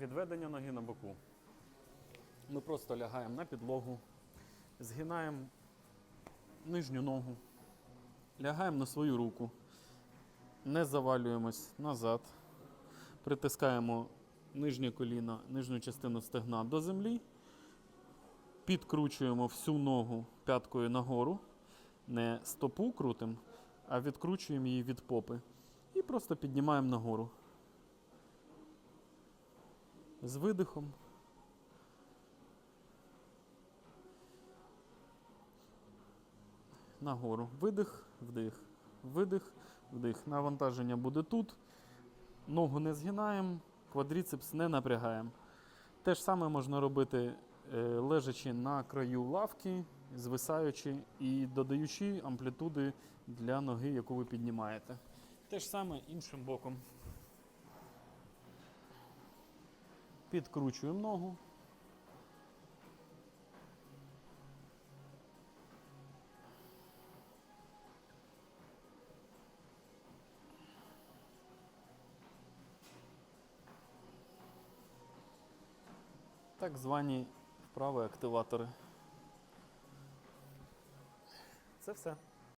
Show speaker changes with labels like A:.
A: відведення ноги на боку. Ми просто лягаємо на підлогу, згинаємо нижню ногу, лягаємо на свою руку, не завалюємось назад, притискаємо нижнє коліно, нижню частину стегна до землі, підкручуємо всю ногу п'яткою нагору, не стопу крутимо, а відкручуємо її від попи. І просто піднімаємо нагору. З видихом. Нагору. Видих, вдих. Видих, вдих. Навантаження буде тут. Ногу не згинаємо, квадріцепс не напрягаємо. Те ж саме можна робити е, лежачи на краю лавки, звисаючи і додаючи амплітуди для ноги, яку ви піднімаєте. Те ж саме іншим боком. Підкручуємо ногу. Так звані вправи активатори. Це все.